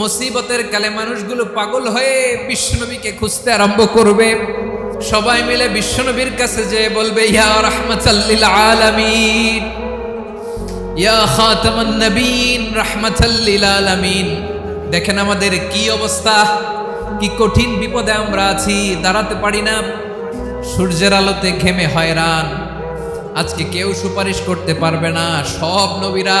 মুসিবতের কালে মানুষগুলো পাগল হয়ে বিশ্বনবীকে খুঁজতে আরম্ভ করবে। সবাই মিলে বিশ্বনবীর কাছে যে বলবে, ইয়া রহমতাল্লিল আলামিন, ইয়া নবীন দেখেন আমাদের কি অবস্থা, কি কঠিন বিপদে আমরা আছি, দাঁড়াতে পারি না। সূর্যের আলোতে ঘেমে হয়রান। আজকে কেউ সুপারিশ করতে পারবে না। সব নবীরা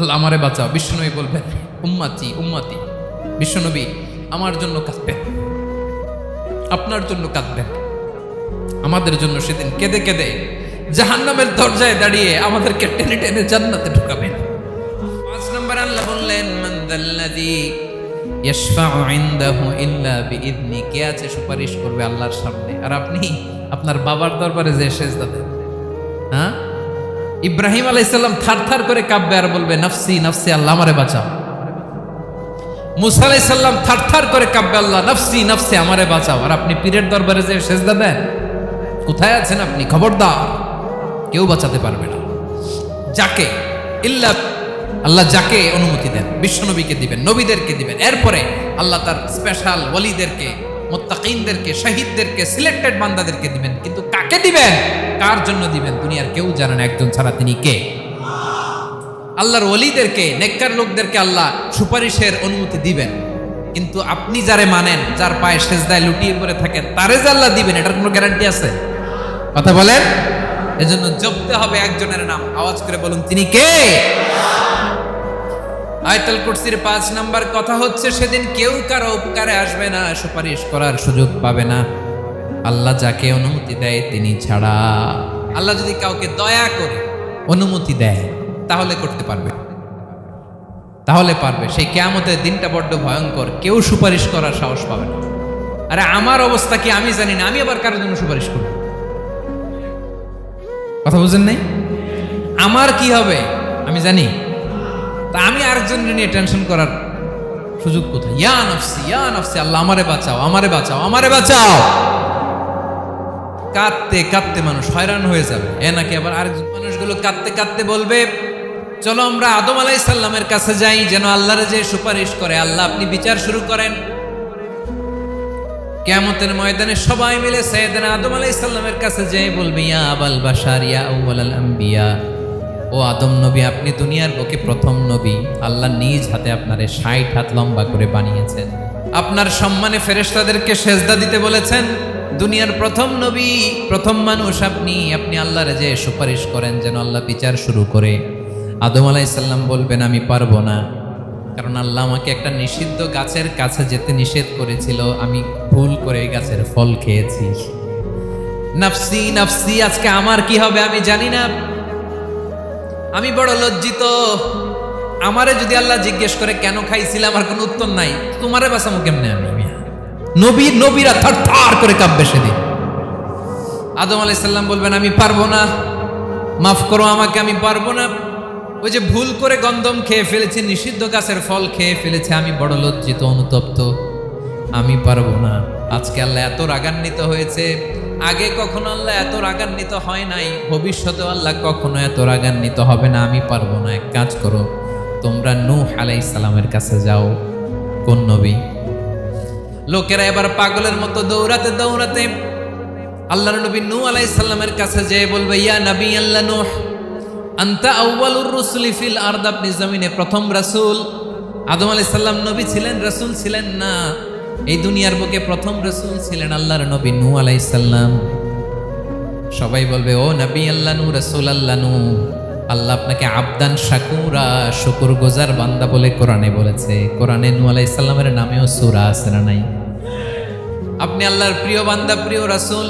আল্লাহ আমারে বাঁচাও। বিশ্বনবী বলবেন, উম্মাতি উম্মাতি, বিশ্বনবী আমার জন্য কাঁদবেন। আপনার জন্য কাঁদবেন। আমাদের জন্য সেদিন কেঁদে কেঁদে জাহান্নামের দরজায় দাঁড়িয়ে আমাদেরকে টেনে টেনে জান্নাতে ঢুকাবেন। পাঁচ নম্বর আল্লাহ বললেন, মান বিইذনি কে আছে সুপারিশ করবে আল্লাহর সামনে? আর আপনি আপনার বাবার দরবারে যে সেজদা দেন। হ্যাঁ? ইব্রাহিম আলাইসাল্লাম থার থার করে কাঁপবে আর বলবে, নফসি নফসি, আল্লাহ আমারে বাঁচাও। মুসা আলাইসাল্লাম থার থার করে কাঁপবে, আল্লাহ, নফসি নফসি, আমারে বাঁচাও। আর আপনি পীরের দরবারে যে সেজদা দেন, কোথায় আছেন আপনি? খবরদার, কেউ বাঁচাতে পারবে না। যাকে, ইল্লা, আল্লাহ যাকে অনুমতি দেন, বিশ্বনবীকে দিবেন, নবীদেরকে দিবেন। এরপরে আল্লাহ তার স্পেশাল ওলিদেরকে মোত্তাকিনদেরকে, শহীদদেরকে সিলেক্টেড বান্দাদেরকে দিবেন। কিন্তু কাকে দিবেন? কার জন্য দিবেন? দুনিয়ার কেউ জানেন না, একজন ছাড়া তিনি কে? আল্লাহর ওলিদেরকে, নেককার লোকদেরকে আল্লাহ সুপারিশের অনুমতি দিবেন। কিন্তু আপনি যারে মানেন, যার পায়ে সেজদায় লুটিয়ে পড়ে থাকেন, তারে যে আল্লাহ দিবেন, এটার কোনো গ্যারান্টি আছে? কথা বলেন? এজন্য জপতে হবে একজনের নাম। আওয়াজ করে বলুন, তিনি কে? আয়তাল কুরসির পাঁচ নাম্বার কথা হচ্ছে, সেদিন কেউ কারও উপকারে আসবে না, সুপারিশ করার সুযোগ পাবে না। আল্লাহ যাকে অনুমতি দেয় তিনি ছাড়া। আল্লাহ যদি কাউকে দয়া করে অনুমতি দেয়, তাহলে করতে পারবে। তাহলে পারবে। সেই কেয়ামতের দিনটা বড্ড ভয়ঙ্কর। কেউ সুপারিশ করার সাহস পাবে না। আরে আমার অবস্থা কি আমি জানি না, আমি আবার কারোর জন্য সুপারিশ করব? কথা বুঝেন নাই? আমার কি হবে? আমি জানি। তা আমি আরেকজন নিয়ে টেনশন করার সুযোগ কোথায়? ইয়া নফসি ইয়া নফসি, আল্লাহ আমারে বাঁচাও আমারে বাঁচাও আমারে বাঁচাও! কাঁদতে কাঁদতে মানুষ হয়রান হয়ে যাবে। এ নাকি আবার আরেকজন মানুষগুলো কাঁদতে কাঁদতে বলবে, চলো আমরা আদম আলাই সাল্লামের কাছে যাই, যেন আল্লাহর যে সুপারিশ করে, আল্লাহ আপনি বিচার শুরু করেন। কেমতের ময়দানে সবাই মিলে সৈয়দনা আদম আলাই সাল্লামের কাছে যেয়ে বলবে, ইয়া আবাল বাসার ইয়া আউয়াল আম্বিয়া। ও আদম নবী, আপনি দুনিয়ার বুকে প্রথম নবী। আল্লাহ নিজ হাতে আপনারে ষাট হাত লম্বা করে বানিয়েছেন। আপনার সম্মানে ফেরেশতাদেরকে সেজদা দিতে বলেছেন, দুনিয়ার প্রথম নবী, প্রথম মানুষ আপনি। আপনি আল্লাহরে যে সুপারিশ করেন যেন আল্লাহ বিচার শুরু করে। আদম আলাইসাল্লাম বলবেন, আমি পারব না। কারণ আল্লাহ আমাকে একটা নিষিদ্ধ গাছের কাছে যেতে নিষেধ করেছিল। আমি ভুল করে গাছের ফল খেয়েছি। নাফসি নাফসি, আজকে আমার কি হবে আমি জানি না। আমি বড় লজ্জিত। আমারে যদি আল্লাহ জিজ্ঞেস করে, কেন খাইছিলে? আমার কোনো উত্তর নাই। তোমারে বাঁচামো কেমনে আমি? নবী, নবীরা থার থার করে কাঁপবে সেদিন। আদম আলাইসাল্লাম বলবেন, আমি পারব না। মাফ করো আমাকে, আমি পারব না। ওই যে ভুল করে গন্ধম খেয়ে ফেলেছি, নিষিদ্ধ গাছের ফল খেয়ে ফেলেছে, আমি বড় লজ্জিত, অনুতপ্ত। আমি পারব না। আজকে আল্লাহ এত রাগান্বিত হয়েছে। আগে কখনো আল্লাহ এত রাগান্বিত হয় নাই। ভবিষ্যতে আল্লাহ কখনো এত রাগান্বিত হবে না। আমি পারব না। এক কাজ করো, তোমরা নূহ আলাই সালামের কাছে যাও, কোন নবী? লোকেরা এবার পাগলের মতো দৌড়াতে দৌড়াতে আল্লাহর নবী নূহ আলাই সাল্লামের কাছে যেয়ে বলবে, ইয়া নবী আল্লাহ নূহ, আন্তা আউয়ালুর রুসুলি ফিল আরদ, আপনি জমিনে প্রথম রাসূল। আদম আলাইহিস সালাম নবী ছিলেন, রাসূল ছিলেন না। এই দুনিয়ার বুকে প্রথম রাসূল ছিলেন আল্লাহর নবী নু আলাইহিস সালাম। সবাই বলবে, ও নবী আল্লাহ নূ রাসূল আল্লাহ নূ আল্লাহ আপনাকে আবদান, শাকুরা শুকুর গোজার বান্দা বলে কোরআনে বলেছে। কোরআনে নু আলাইসাল্লামের নামেও সুরা আছে না নাই? আপনি আল্লাহর প্রিয় বান্দা, প্রিয় রাসূল,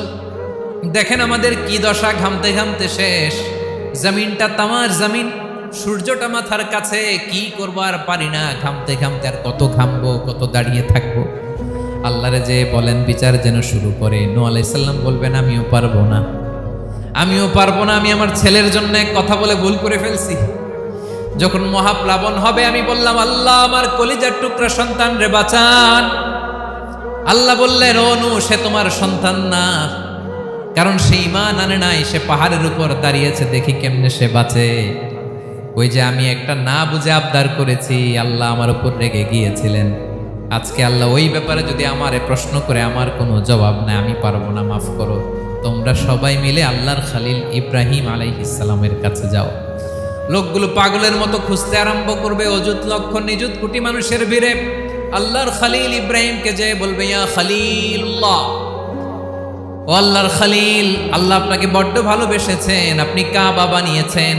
দেখেন আমাদের কি দশা ঘামতে ঘামতে শেষ। জমিনটা তামার জমিন। সূর্যটা মাথার কাছে, কি করব আর পারি না। ঘামতে ঘামতে আর কত ঘামবো, কত দাঁড়িয়ে থাকব। আল্লাহরে যে বলেন, বিচার যেন শুরু করে। নো আলাইসাল্লাম বলবেন, আমিও পারব না। আমিও পারব না, আমি আমার ছেলের জন্য কথা বলে ভুল করে ফেলছি। যখন মহাপ্লাবন হবে, আমি বললাম, আল্লাহ, আমার কলিজার টুকরা সন্তান রে, বাঁচান। আল্লাহ বললেন, ও নু সে তোমার সন্তান না। কারণ সে ইমান আনে নাই, সে পাহাড়ের উপর দাঁড়িয়েছে, দেখি কেমনে সে বাঁচে। ওই যে আমি একটা না বুঝে আবদার করেছি, আল্লাহ আমার উপর রেগে গিয়েছিলেন। আজকে আল্লাহ ওই ব্যাপারে যদি আমারে প্রশ্ন করে, আমার কোনো জবাব নাই, আমি পারব না, মাফ করো। তোমরা সবাই মিলে আল্লাহর খালিল ইব্রাহিম আলাইহিসালামের কাছে যাও। লোকগুলো পাগলের মতো খুঁজতে আরম্ভ করবে, অযুত লক্ষ নিযুত কোটি মানুষের ভিড়ে। আল্লাহর খালিল ইব্রাহিমকে যে বলবে, ইয়া খালিল্লাহ ও আল্লাহর খালিল, আল্লাহ আপনাকে বড্ড ভালোবেসেছেন, আপনি কাবা বানিয়েছেন।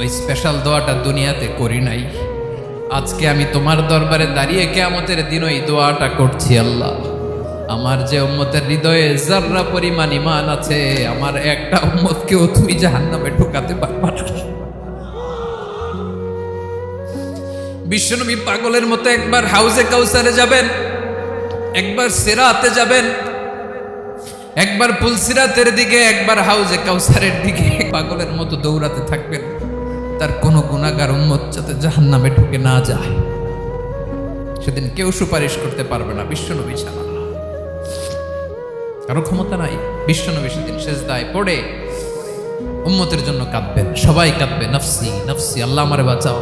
ওই স্পেশাল দোয়াটা দুনিয়াতে করি নাই। আজকে আমি তোমার দরবারে দাঁড়িয়ে কেয়ামতের দিন ওই দোয়াটা করছি, আল্লাহ। আমার যে উম্মতের হৃদয়ে জাররা পরিমাণ ইমান আছে, আমার একটা উম্মতকেও তুমি জাহান্নামে ঢুকাতে পারবা না। বিশ্বনবী পাগলের মতো একবার হাউজে কাউসারে যাবেন, একবার সেরাতে যাবেন, একবার পুলসিরাতের দিকে, একবার হাউজে কাউসারের দিকে। পাগলের মতো দৌড়াতে থাকবেন। তার কোনো গুণাগার উম্মত যাতে জাহান্নামে ঢুকে না যায়। সেদিন কেউ সুপারিশ করতে পারবে না, বিশ্বনবী ছাড়া। কারও ক্ষমতা নাই, বিশ্বনবী সেদিন শেষ দায় পড়ে উম্মতের জন্য কাঁদবেন, সবাই কাঁদবে, নফসি নফসি, আল্লাহ আমারে বাঁচাও।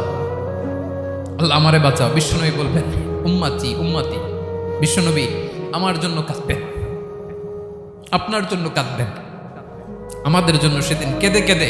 আল্লাহ আমারে বাঁচাও, বিশ্বনবী বলবেন, উম্মাতি উম্মাতি, বিশ্বনবী আমার জন্য কাঁদবেন, আপনার জন্য কাঁদবেন। আমাদের জন্য সেদিন কেঁদে কেঁদে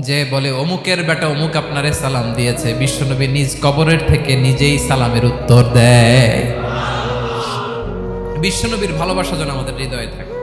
যে বলে, অমুকের বেটা অমুক আপনারে সালাম দিয়েছে। বিশ্বনবী নিজ কবরের থেকে নিজেই সালামের উত্তর দেয়। বিশ্বনবীর ভালোবাসা যেন আমাদের হৃদয়ে থাকে।